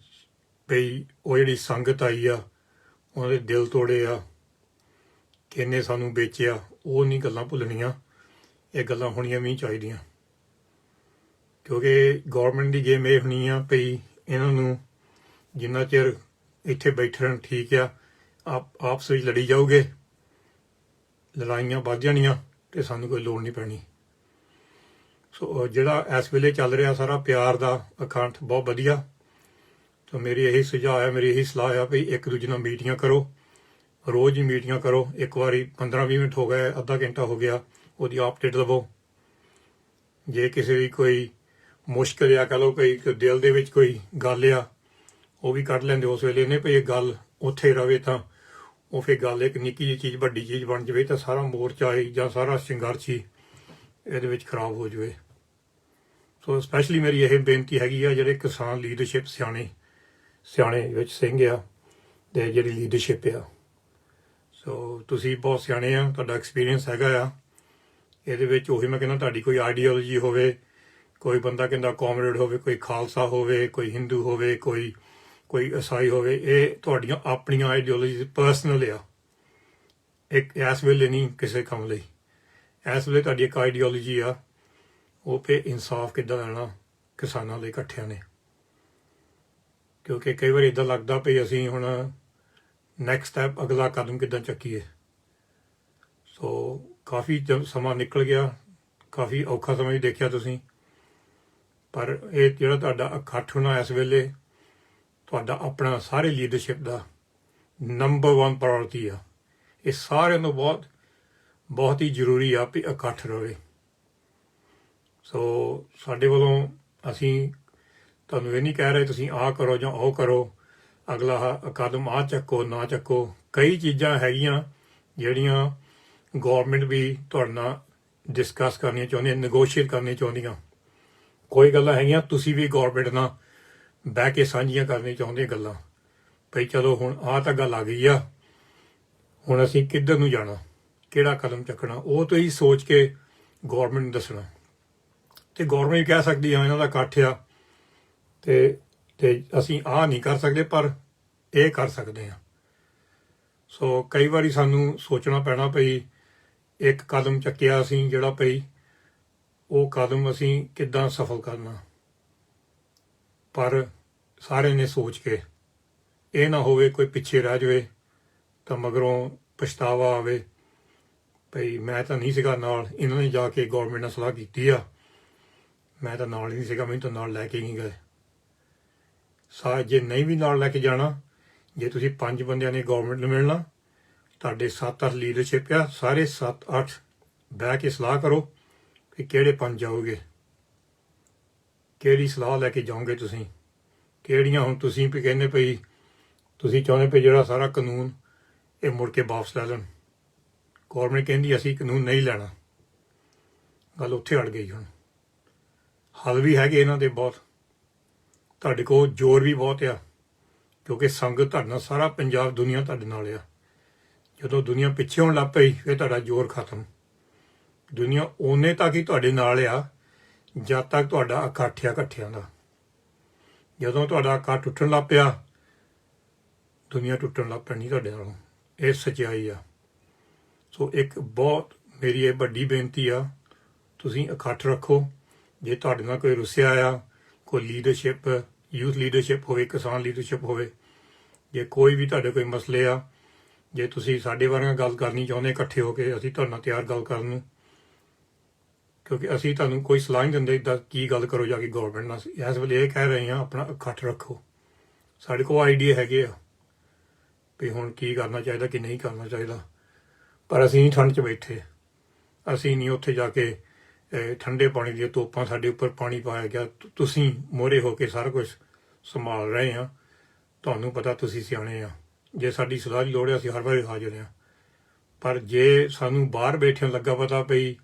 S1: ਭਈ ਉਹ ਜਿਹੜੀ ਸੰਗਤ ਆਈ ਆ ਉਹਨਾਂ ਦੇ ਦਿਲ ਤੋੜੇ ਆ, ਕਿੰਨੇ ਸਾਨੂੰ ਵੇਚਿਆ, ਉਹ ਨਹੀਂ ਗੱਲਾਂ ਭੁੱਲਣੀਆਂ, ਇਹ ਗੱਲਾਂ ਹੋਣੀਆਂ ਵੀ ਚਾਹੀਦੀਆਂ। ਕਿਉਂਕਿ ਗਵਰਨਮੈਂਟ ਦੀ ਗੇਮ ਇਹ ਹੋਣੀ ਆ ਭਈ ਇਹਨਾਂ ਨੂੰ ਜਿੰਨਾ ਚਿਰ ਇੱਥੇ ਬੈਠਣ ਠੀਕ ਆ, ਆਪ, ਆਪਸ ਵਿੱਚ ਲੜੀ ਜਾਓਗੇ, ਲੜਾਈਆਂ ਵੱਧ ਜਾਣੀਆਂ ਤੇ ਸਾਨੂੰ ਕੋਈ ਲੋੜ ਨਹੀਂ ਪੈਣੀ। ਸੋ ਜਿਹੜਾ ਇਸ ਵੇਲੇ ਚੱਲ ਰਿਹਾ ਸਾਰਾ ਪਿਆਰ ਦਾ ਅਖੰਡ ਬਹੁਤ ਵਧੀਆ। ਤਾਂ ਮੇਰੀ ਇਹੀ ਸੁਝਾਅ ਹੈ, ਮੇਰੀ ਇਹੀ ਸਲਾਹ ਹੈ ਵੀ ਇੱਕ ਦੂਜੇ ਨਾਲ ਮੀਟਿੰਗਾਂ ਕਰੋ, ਰੋਜ਼ ਹੀ ਮੀਟਿੰਗਾਂ ਕਰੋ। ਇੱਕ ਵਾਰੀ 15-20 ਮਿੰਟ ਹੋ ਗਏ, ਅੱਧਾ ਘੰਟਾ ਹੋ ਗਿਆ, ਉਹਦੀ ਅਪਡੇਟ ਲਵੋ। ਜੇ ਕਿਸੇ ਦੀ ਕੋਈ ਮੁਸ਼ਕਲ ਆ, ਕਹ ਲਓ ਕੋਈ ਦਿਲ ਦੇ ਵਿੱਚ ਕੋਈ ਗੱਲ ਆ, ਉਹ ਵੀ ਕੱਢ ਲੈਂਦੇ ਉਸ ਵੇਲੇ। ਨੇ ਭਈ ਇਹ ਗੱਲ ਉੱਥੇ ਰਵੇ ਤਾਂ ਉਹ ਫੇ ਗੱਲ ਇੱਕ ਨਿੱਕੀ ਜਿਹੀ ਚੀਜ਼, ਵੱਡੀ ਚੀਜ਼ ਬਣ ਜਾਵੇ ਤਾਂ ਸਾਰਾ ਮੋਰਚਾ ਹੀ ਜਾਂ ਸਾਰਾ ਸੰਘਰਸ਼ ਹੀ ਇਹਦੇ ਵਿੱਚ ਖਰਾਬ ਹੋ ਜਾਵੇ। ਸੋ ਸਪੈਸ਼ਲੀ ਮੇਰੀ ਇਹ ਬੇਨਤੀ ਹੈਗੀ ਆ, ਜਿਹੜੇ ਕਿਸਾਨ ਲੀਡਰਸ਼ਿਪ ਸਿਆਣੇ ਸਿਆਣੇ ਵਿੱਚ ਸਿੰਘ ਆ ਤੇ ਜਿਹੜੀ ਲੀਡਰਸ਼ਿਪ ਆ। ਸੋ ਤੁਸੀਂ ਬਹੁਤ ਸਿਆਣੇ ਆ, ਤੁਹਾਡਾ ਐਕਸਪੀਰੀਅੰਸ ਹੈਗਾ ਆ। ਇਹਦੇ ਵਿੱਚ ਉਹੀ ਮੈਂ ਕਹਿੰਦਾ ਤੁਹਾਡੀ ਕੋਈ ਆਈਡੀਓਲੋਜੀ ਹੋਵੇ, ਕੋਈ ਬੰਦਾ ਕਹਿੰਦਾ ਕਾਮਰੇਡ ਹੋਵੇ, ਕੋਈ ਖਾਲਸਾ ਹੋਵੇ, ਕੋਈ ਹਿੰਦੂ ਹੋਵੇ, ਕੋਈ ਕੋਈ ਈਸਾਈ ਹੋਵੇ, ਇਹ ਤੁਹਾਡੀਆਂ ਆਪਣੀਆਂ ਆਈਡੀਓਲੋਜੀ ਪਰਸਨਲ ਆ। ਇੱਕ ਇਸ ਵੇਲੇ ਨਹੀਂ, ਕਿਸੇ ਕੰਮ ਲਈ। ਇਸ ਵੇਲੇ ਤੁਹਾਡੀ ਇੱਕ ਆਈਡੀਓਲੋਜੀ ਆ, ਉਹ ਪੇ ਇਨਸਾਫ ਕਿੱਦਾਂ ਲੈਣਾ ਕਿਸਾਨਾਂ ਲਈ ਇਕੱਠਿਆਂ ਨੇ। ਕਿਉਂਕਿ ਕਈ ਵਾਰ ਇਦਾਂ ਲੱਗਦਾ ਵੀ ਅਸੀਂ ਹੁਣ ਨੈਕਸਟ ਸਟੈਪ ਅਗਲਾ ਕਦਮ ਕਿੱਦਾਂ ਚੱਕੀਏ। ਸੋ ਕਾਫੀ ਜ- ਸਮਾਂ ਨਿਕਲ ਗਿਆ, ਕਾਫੀ ਔਖਾ ਸਮਾਂ ਵੀ ਦੇਖਿਆ ਤੁਸੀਂ। ਪਰ ਇਹ ਜਿਹੜਾ ਤੁਹਾਡਾ ਇਕੱਠ ਹੋਣਾ ਇਸ ਵੇਲੇ, ਤੁਹਾਡਾ ਆਪਣਾ ਸਾਰੇ ਲੀਡਰਸ਼ਿਪ ਦਾ ਨੰਬਰ 1 ਪ੍ਰਾਇੋਰਟੀ ਆ। ਇਹ ਸਾਰਿਆਂ ਨੂੰ ਬਹੁਤ ਬਹੁਤ ਹੀ ਜ਼ਰੂਰੀ ਆ ਵੀ ਇਕੱਠ ਰਹੇ। ਸੋ ਸਾਡੇ ਵੱਲੋਂ ਅਸੀਂ ਤੁਹਾਨੂੰ ਇਹ ਨਹੀਂ ਕਹਿ ਰਹੇ ਤੁਸੀਂ ਆਹ ਕਰੋ ਜਾਂ ਉਹ ਕਰੋ, ਅਗਲਾ ਆਹ ਕਦਮ ਆ ਚੱਕੋ, ਨਾ ਚੱਕੋ। ਕਈ ਚੀਜ਼ਾਂ ਹੈਗੀਆਂ ਜਿਹੜੀਆਂ ਗਵਰਨਮੈਂਟ ਵੀ ਤੁਹਾਡੇ ਨਾਲ ਡਿਸਕਸ ਕਰਨੀਆਂ ਚਾਹੁੰਦੀ ਹੈ ਨੈਗੋਸ਼ੀਏਟ ਕਰਨੀਆਂ ਚਾਹੁੰਦੀਆਂ। ਕੋਈ ਗੱਲਾਂ ਹੈਗੀਆਂ, ਤੁਸੀਂ ਵੀ ਗਵਰਨਮੈਂਟ ਨਾਲ ਬਹਿ ਕੇ ਸਾਂਝੀਆਂ ਕਰਨੀਆਂ ਚਾਹੁੰਦੇ ਗੱਲਾਂ। ਭਈ ਚਲੋ ਹੁਣ ਆਹ ਤਾਂ ਗੱਲ ਆ ਗਈ ਆ, ਹੁਣ ਅਸੀਂ ਕਿੱਧਰ ਨੂੰ ਜਾਣਾ, ਕਿਹੜਾ ਕਦਮ ਚੱਕਣਾ, ਉਹ ਤੋਂ ਹੀ ਸੋਚ ਕੇ ਗਵਰਨਮੈਂਟ ਨੂੰ ਦੱਸਣਾ। ਤੇ ਗਵਰਨਮੈਂਟ ਵੀ ਕਹਿ ਸਕਦੀ ਆ, ਇਹਨਾਂ ਦਾ ਇਕੱਠ ਆ ਤੇ ਤੇ ਅਸੀਂ ਆਹ ਨਹੀਂ ਕਰ ਸਕਦੇ, ਪਰ ਇਹ ਕਰ ਸਕਦੇ ਹਾਂ। ਸੋ ਕਈ ਵਾਰੀ ਸਾਨੂੰ ਸੋਚਣਾ ਪੈਣਾ ਭਈ, ਇੱਕ ਕਦਮ ਚੱਕਿਆ ਅਸੀਂ, ਜਿਹੜਾ ਭਈ ਉਹ ਕਦਮ ਅਸੀਂ ਕਿੱਦਾਂ ਸਫਲ ਕਰਨਾ। ਪਰ ਸਾਰੇ ਨੇ ਸੋਚ ਕੇ, ਇਹ ਨਾ ਹੋਵੇ ਕੋਈ ਪਿੱਛੇ ਰਹਿ ਜਾਵੇ, ਤਾਂ ਮਗਰੋਂ ਪਛਤਾਵਾ ਆਵੇ, ਭਈ ਮੈਂ ਤਾਂ ਨਹੀਂ ਸੀਗਾ ਨਾਲ, ਇਹਨਾਂ ਨੇ ਜਾ ਕੇ ਗਵਰਨਮੈਂਟ ਨਾਲ ਸਲਾਹ ਕੀਤੀ ਆ। ਮੈਂ ਤਾਂ ਨਾਲ ਹੀ ਨਹੀਂ ਸੀਗਾ, ਮੈਨੂੰ ਤਾਂ ਨਾਲ ਲੈ ਕੇ ਨਹੀਂ ਗਏ। ਸਾ ਜੇ ਨਹੀਂ ਵੀ ਨਾਲ ਲੈ ਕੇ ਜਾਣਾ, ਜੇ ਤੁਸੀਂ ਪੰਜ ਬੰਦਿਆਂ ਨੇ ਗਵਰਨਮੈਂਟ ਨੂੰ ਮਿਲਣਾ, ਤੁਹਾਡੇ 7-8 ਲੀਡਰਸ਼ਿਪ ਆ, ਸਾਰੇ 7-8 ਬਹਿ ਕੇ ਸਲਾਹ ਕਰੋ ਕਿ ਕਿਹੜੇ ਪੰਜ ਜਾਓਗੇ ਕਿਹੜੀ ਸਲਾਹ ਲੈ ਕੇ ਜਾਓਗੇ ਤੁਸੀਂ? ਕਿਹੜੀਆਂ ਹੁਣ ਤੁਸੀਂ ਵੀ ਕਹਿੰਦੇ ਪਈ ਤੁਸੀਂ ਚਾਹੁੰਦੇ ਪਈ ਜਿਹੜਾ ਸਾਰਾ ਕਾਨੂੰਨ ਇਹ ਮੁੜ ਕੇ ਵਾਪਸ ਲੈ ਲੈਣ। ਗਵਰਨਮੈਂਟ ਕਹਿੰਦੀ ਅਸੀਂ ਕਾਨੂੰਨ ਨਹੀਂ ਲੈਣਾ। ਗੱਲ ਉੱਥੇ ਅੜ ਗਈ ਹੁਣ। ਹੱਲ ਵੀ ਹੈਗੇ ਇਹਨਾਂ ਦੇ ਬਹੁਤ। ਤੁਹਾਡੇ ਕੋਲ ਜ਼ੋਰ ਵੀ ਬਹੁਤ ਆ, ਕਿਉਂਕਿ ਸੰਗਤ ਤੁਹਾਡੇ ਨਾਲ ਸਾਰਾ ਪੰਜਾਬ, ਦੁਨੀਆ ਤੁਹਾਡੇ ਨਾਲ ਆ। ਜਦੋਂ ਦੁਨੀਆ ਪਿੱਛੇ ਹੋਣ ਲੱਗ ਪਈ, ਫਿਰ ਤੁਹਾਡਾ ਜ਼ੋਰ ਖਤਮ। ਦੁਨੀਆ ਓਨੇ ਤੱਕ ਹੀ ਤੁਹਾਡੇ ਨਾਲ ਆ, ਜਦ ਤੱਕ ਤੁਹਾਡਾ ਇਕੱਠ ਆ ਇਕੱਠਿਆਂ ਦਾ। ਜਦੋਂ ਤੁਹਾਡਾ ਇਕੱਠ ਟੁੱਟਣ ਲੱਗ ਪਿਆ, ਦੁਨੀਆ ਟੁੱਟਣ ਲੱਗ ਪੈਣੀ ਤੁਹਾਡੇ ਨਾਲੋਂ। ਇਹ ਸੱਚਾਈ ਆ। ਸੋ ਇੱਕ ਬਹੁਤ ਮੇਰੀ ਇਹ ਵੱਡੀ ਬੇਨਤੀ ਆ, ਤੁਸੀਂ ਇਕੱਠ ਰੱਖੋ। ਜੇ ਤੁਹਾਡੇ ਨਾਲ ਕੋਈ ਰੁੱਸਿਆ ਆ ਕੋਈ ਲੀਡਰਸ਼ਿਪ ਯੂਥ ਲੀਡਰਸ਼ਿਪ ਹੋਵੇ, ਕਿਸਾਨ ਲੀਡਰਸ਼ਿਪ ਹੋਵੇ, ਜੇ ਕੋਈ ਵੀ ਤੁਹਾਡੇ ਕੋਈ ਮਸਲੇ ਆ, ਜੇ ਤੁਸੀਂ ਸਾਡੇ ਬਾਰੇ ਗੱਲ ਕਰਨੀ ਚਾਹੁੰਦੇ ਇਕੱਠੇ ਹੋ ਕੇ, ਅਸੀਂ ਤੁਹਾਡੇ ਨਾਲ ਤਿਆਰ ਗੱਲ ਕਰਨ ਨੂੰ, ਕਿਉਂਕਿ ਅਸੀਂ ਤੁਹਾਨੂੰ ਕੋਈ ਸਲਾਹ ਨਹੀਂ ਦਿੰਦੇ ਇਦਾਂ ਕੀ ਗੱਲ ਕਰੋ ਜਾ ਕੇ ਗਵਰਨਮੈਂਟ ਨਾਲ। ਇਸ ਵੇਲੇ ਇਹ ਕਹਿ ਰਹੇ ਹਾਂ ਆਪਣਾ ਇਕੱਠ ਰੱਖੋ। ਸਾਡੇ ਕੋਲ ਆਈਡੀਆ ਹੈਗੇ ਆ ਵੀ ਹੁਣ ਕੀ ਕਰਨਾ ਚਾਹੀਦਾ, ਕਿ ਨਹੀਂ ਕਰਨਾ ਚਾਹੀਦਾ। ਪਰ ਅਸੀਂ ਨਹੀਂ ਠੰਡ 'ਚ ਬੈਠੇ। ਅਸੀਂ ਨਹੀਂ ਉੱਥੇ ਜਾ ਕੇ ਠੰਡੇ ਪਾਣੀ ਦੀਆਂ ਤੋਪਾਂ ਸਾਡੇ ਉੱਪਰ ਪਾਣੀ ਪਾਇਆ ਗਿਆ। ਤੁਸੀਂ ਮੋਰੇ ਹੋ ਕੇ ਸਾਰਾ ਕੁਝ ਸੰਭਾਲ ਰਹੇ ਆ। ਤੁਹਾਨੂੰ ਪਤਾ ਤੁਸੀਂ ਸਿਆਣੇ ਆ। ਜੇ ਸਾਡੀ ਸਲਾਹ ਦੀ ਲੋੜ ਹੈ, ਅਸੀਂ ਹਰ ਵਾਰੀ ਹਾਜ਼ਰ ਆ। ਪਰ ਜੇ ਸਾਨੂੰ ਬਾਹਰ ਬੈਠਿਆਂ ਲੱਗਾ ਪਤਾ ਪਈ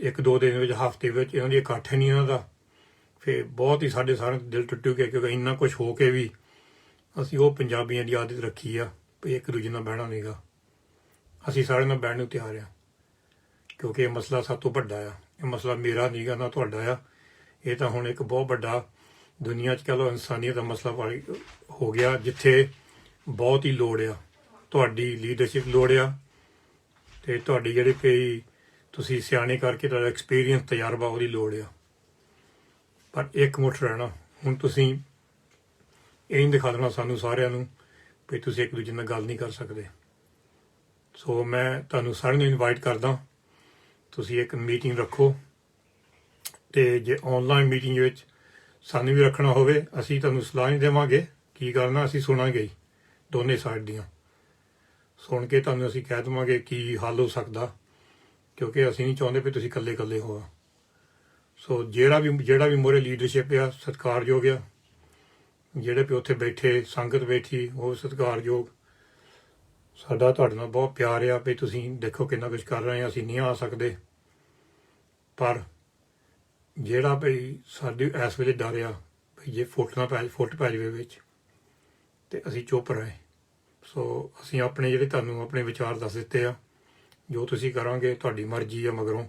S1: ਇੱਕ ਦੋ ਦਿਨ ਵਿੱਚ, ਹਫ਼ਤੇ ਵਿੱਚ ਇਹਨਾਂ ਦੀ ਇਕੱਠ ਨਹੀਂ ਇਹਨਾਂ ਦਾ ਫੇ ਬਹੁਤ ਹੀ ਸਾਡੇ ਸਾਰੇ ਦਿਲ ਟੁੱਟੂਗੇ ਕਿਉਂਕਿ ਇੰਨਾ ਕੁਝ ਹੋ ਕੇ ਵੀ ਅਸੀਂ ਉਹ ਪੰਜਾਬੀਆਂ ਦੀ ਆਦਤ ਰੱਖੀ ਆ, ਵੀ ਇੱਕ ਦੂਜੇ ਨਾਲ ਬਹਿਣਾ ਨਹੀਂਗਾ ਅਸੀਂ ਸਾਰੇ ਨਾਲ ਬਹਿਣ ਨੂੰ ਤਿਆਰ ਆ। ਕਿਉਂਕਿ ਇਹ ਮਸਲਾ ਸਭ ਤੋਂ ਵੱਡਾ ਆ। ਇਹ ਮਸਲਾ ਮੇਰਾ ਨਹੀਂਗਾ ਨਾ ਤੁਹਾਡਾ ਆ। ਇਹ ਤਾਂ ਹੁਣ ਇੱਕ ਬਹੁਤ ਵੱਡਾ ਦੁਨੀਆ 'ਚ ਕਹ ਲਓ ਇਨਸਾਨੀਅਤ ਦਾ ਮਸਲਾ ਹੋ ਗਿਆ, ਜਿੱਥੇ ਬਹੁਤ ਹੀ ਲੋੜ ਆ। ਤੁਹਾਡੀ ਲੀਡਰਸ਼ਿਪ ਲੋੜ ਆ ਤੇ ਤੁਹਾਡੀ ਜਿਹੜੇ ਕਈ ਤੁਸੀਂ ਸਿਆਣੇ ਕਰਕੇ ਤੁਹਾਡਾ ਐਕਸਪੀਰੀਅੰਸ ਤਜਰਬਾ ਉਹਦੀ ਲੋੜ ਆ। ਪਰ ਇੱਕ ਮੁੱਠ ਰਹਿਣਾ, ਹੁਣ ਤੁਸੀਂ ਇਹ ਨਹੀਂ ਦਿਖਾ ਦੇਣਾ ਸਾਨੂੰ ਸਾਰਿਆਂ ਨੂੰ ਵੀ ਤੁਸੀਂ ਇੱਕ ਦੂਜੇ ਨਾਲ ਗੱਲ ਨਹੀਂ ਕਰ ਸਕਦੇ। ਸੋ ਮੈਂ ਤੁਹਾਨੂੰ ਸਾਰਿਆਂ ਨੂੰ ਇਨਵਾਈਟ ਕਰਦਾ ਤੁਸੀਂ ਇੱਕ ਮੀਟਿੰਗ ਰੱਖੋ ਤੇ ਜੇ ਆਨਲਾਈਨ ਮੀਟਿੰਗ ਵਿੱਚ ਸਾਨੂੰ ਵੀ ਰੱਖਣਾ ਹੋਵੇ ਅਸੀਂ ਤੁਹਾਨੂੰ ਸਲਾਹ ਨਹੀਂ ਦੇਵਾਂਗੇ ਕੀ ਕਰਨਾ ਅਸੀਂ ਸੁਣਾਂਗੇ ਹੀ, ਦੋਨੇ ਸਾਈਡ ਦੀਆਂ। ਸੁਣ ਕੇ ਤੁਹਾਨੂੰ ਅਸੀਂ ਕਹਿ ਦੇਵਾਂਗੇ ਕੀ ਹੱਲ ਹੋ ਸਕਦਾ ਕਿਉਂਕਿ ਅਸੀਂ ਨਹੀਂ ਚਾਹੁੰਦੇ ਵੀ ਤੁਸੀਂ ਇਕੱਲੇ ਇਕੱਲੇ ਹੋ ਸੋ ਜਿਹੜਾ ਵੀ ਜਿਹੜਾ ਵੀ ਮੋਰੇ ਲੀਡਰਸ਼ਿਪ ਆ ਸਤਿਕਾਰਯੋਗ ਆ। ਜਿਹੜੇ ਵੀ ਉੱਥੇ ਬੈਠੇ ਸੰਗਤ ਬੈਠੀ ਉਹ ਸਤਿਕਾਰਯੋਗ ਸਾਡਾ ਤੁਹਾਡੇ ਨਾਲ ਬਹੁਤ ਪਿਆਰ ਆ ਵੀ ਤੁਸੀਂ ਦੇਖੋ ਕਿੰਨਾ ਕੁਝ ਕਰ ਰਹੇ ਆ, ਅਸੀਂ ਨਹੀਂ ਆ ਸਕਦੇ। ਪਰ ਜਿਹੜਾ ਭਈ ਸਾਡੇ ਇਸ ਵੇਲੇ ਡਰ ਆ ਵੀ ਜੇ ਫੁੱਟ ਨਾ ਪੈ ਫੁੱਟ ਪੈ ਜਾਵੇ ਵਿੱਚ, ਤੇ ਅਸੀਂ ਚੁੱਪ ਰਹੇ। ਸੋ ਅਸੀਂ ਆਪਣੇ ਜਿਹੜੇ ਤੁਹਾਨੂੰ ਆਪਣੇ ਵਿਚਾਰ ਦੱਸ ਦਿੱਤੇ ਆ, ਜੋ ਤੁਸੀਂ ਕਰਾਂਗੇ, ਤੁਹਾਡੀ ਮਰਜ਼ੀ ਆ ਮਗਰੋਂ।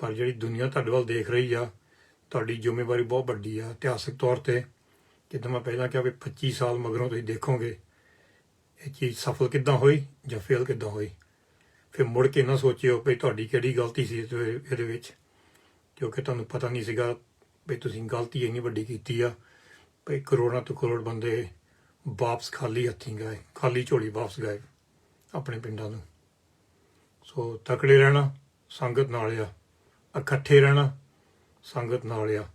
S1: ਪਰ ਜਿਹੜੀ ਦੁਨੀਆ ਤੁਹਾਡੇ ਵੱਲ ਦੇਖ ਰਹੀ ਆ, ਤੁਹਾਡੀ ਜ਼ਿੰਮੇਵਾਰੀ ਬਹੁਤ ਵੱਡੀ ਆ। ਇਤਿਹਾਸਕ ਤੌਰ ਤੇ ਜਿੱਦਾਂ ਮੈਂ ਪਹਿਲਾਂ ਕਿਹਾ ਵੀ 25 ਸਾਲ ਮਗਰੋਂ ਤੁਸੀਂ ਦੇਖੋਗੇ ਇਹ ਚੀਜ਼ ਸਫਲ ਕਿੱਦਾਂ ਹੋਈ ਜਾਂ ਫੇਲ ਕਿੱਦਾਂ ਹੋਈ? ਫਿਰ ਮੁੜ ਕੇ ਨਾ ਸੋਚਿਓ ਵੀ ਤੁਹਾਡੀ ਕਿਹੜੀ ਗਲਤੀ ਸੀ ਇਹਦੇ ਇਹਦੇ ਵਿੱਚ। ਕਿਉਂਕਿ ਤੁਹਾਨੂੰ ਪਤਾ ਨਹੀਂ ਸੀਗਾ ਵੀ ਤੁਸੀਂ ਗਲਤੀ ਇੰਨੀ ਵੱਡੀ ਕੀਤੀ ਆ ਵੀ ਕਰੋੜਾਂ ਤੋਂ ਕਰੋੜ ਬੰਦੇ ਵਾਪਸ ਖਾਲੀ ਹੱਥੀਂ ਗਏ, ਖਾਲੀ ਝੋਲੀ ਵਾਪਸ ਗਏ ਆਪਣੇ ਪਿੰਡਾਂ ਨੂੰ। ਸੋ ਤਕੜੇ ਰਹਿਣਾ, ਸੰਗਤ ਨਾਲ ਆ। ਇਕੱਠੇ ਰਹਿਣਾ, ਸੰਗਤ ਨਾਲ ਆ।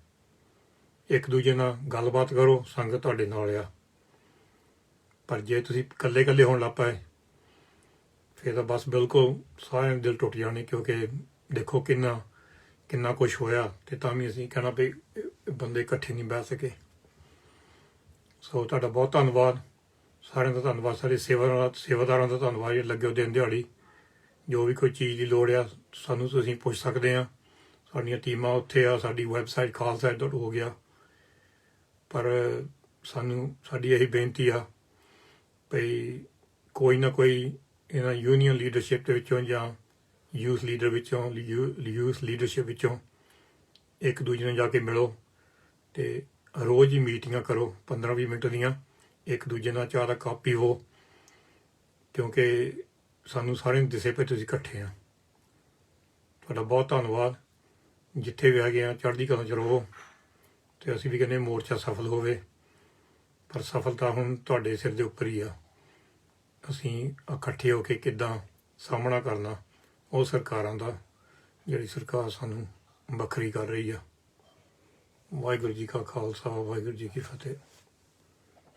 S1: ਇੱਕ ਦੂਜੇ ਨਾਲ ਗੱਲਬਾਤ ਕਰੋ, ਸੰਗਤ ਤੁਹਾਡੇ ਨਾਲ ਆ। ਪਰ ਜੇ ਤੁਸੀਂ ਇਕੱਲੇ ਇਕੱਲੇ ਹੋਣ ਲੱਗ ਪਏ, ਫਿਰ ਤਾਂ ਬਸ ਬਿਲਕੁਲ ਸਾਰਿਆਂ ਦੇ ਦਿਲ ਟੁੱਟ ਜਾਣੇ ਕਿਉਂਕਿ ਦੇਖੋ ਕਿੰਨਾ ਕਿੰਨਾ ਕੁਝ ਹੋਇਆ ਤੇ ਤਾਂ ਵੀ ਅਸੀਂ ਕਹਿਣਾ ਵੀ ਬੰਦੇ ਇਕੱਠੇ ਨਹੀਂ ਬਹਿ ਸਕੇ। ਸੋ ਤੁਹਾਡਾ ਬਹੁਤ ਧੰਨਵਾਦ। ਸਾਰਿਆਂ ਦਾ ਧੰਨਵਾਦ ਸਾਰੇ ਸੇਵਾਦਾਰਾਂ ਸੇਵਾਦਾਰਾਂ ਦਾ ਧੰਨਵਾਦ ਜਿਹੜੇ ਲੱਗੇ ਹੋ ਦਿਨ ਦਿਹਾੜੀ। ਜੋ ਵੀ ਕੋਈ ਚੀਜ਼ ਦੀ ਲੋੜ ਆ, ਸਾਨੂੰ ਤੁਸੀਂ ਪੁੱਛ ਸਕਦੇ ਆ। ਸਾਡੀਆਂ ਟੀਮਾਂ ਉੱਥੇ ਆ, ਸਾਡੀ ਵੈਬਸਾਈਟ ਖਾਲਸਾ ਹੋ ਗਿਆ ਪਰ ਸਾਨੂੰ ਸਾਡੀ ਇਹੀ ਬੇਨਤੀ ਆ ਭਈ ਕੋਈ ਨਾ ਕੋਈ ਇਹਨਾਂ ਯੂਨੀਅਨ ਲੀਡਰਸ਼ਿਪ ਦੇ ਵਿੱਚੋਂ ਜਾਂ ਯੂਥ ਲੀਡਰ ਵਿੱਚੋਂ ਯੂਥ ਲੀਡਰਸ਼ਿਪ ਵਿੱਚੋਂ ਇੱਕ ਦੂਜੇ ਨੂੰ ਜਾ ਕੇ ਮਿਲੋ ਤੇ ਰੋਜ਼ ਹੀ ਮੀਟਿੰਗਾਂ ਕਰੋ 15-20 ਮਿੰਟ ਦੀਆਂ, ਇੱਕ ਦੂਜੇ ਨਾਲ ਚਾਹ ਦਾ ਕੱਪ ਪੀਵੋ, ਕਿਉਂਕਿ ਸਾਨੂੰ ਸਾਰਿਆਂ ਨੂੰ ਦਿਸੇ ਪਏ ਤੁਸੀਂ ਇਕੱਠੇ ਆ। ਤੁਹਾਡਾ ਬਹੁਤ ਧੰਨਵਾਦ। ਜਿੱਥੇ ਵੀ ਆ ਗਏ ਆ, ਚੜ੍ਹਦੀ ਕਲਾ ਚ ਰਹੋ ਤੇ ਅਸੀਂ ਵੀ ਕਹਿੰਦੇ ਮੋਰਚਾ ਸਫਲ ਹੋਵੇ, ਪਰ ਸਫਲਤਾ ਹੁਣ ਤੁਹਾਡੇ ਸਿਰ ਦੇ ਉੱਪਰ ਹੀ ਆ। ਅਸੀਂ ਇਕੱਠੇ ਹੋ ਕੇ ਕਿੱਦਾਂ ਸਾਹਮਣਾ ਕਰਨਾ, ਉਹ ਸਰਕਾਰਾਂ ਦਾ, ਜਿਹੜੀ ਸਰਕਾਰ ਸਾਨੂੰ ਵੱਖਰੀ ਕਰ ਰਹੀ ਆ। ਵਾਹਿਗੁਰੂ ਜੀ ਕਾ ਖਾਲਸਾ, ਵਾਹਿਗੁਰੂ ਜੀ ਕੀ ਫਤਿਹ।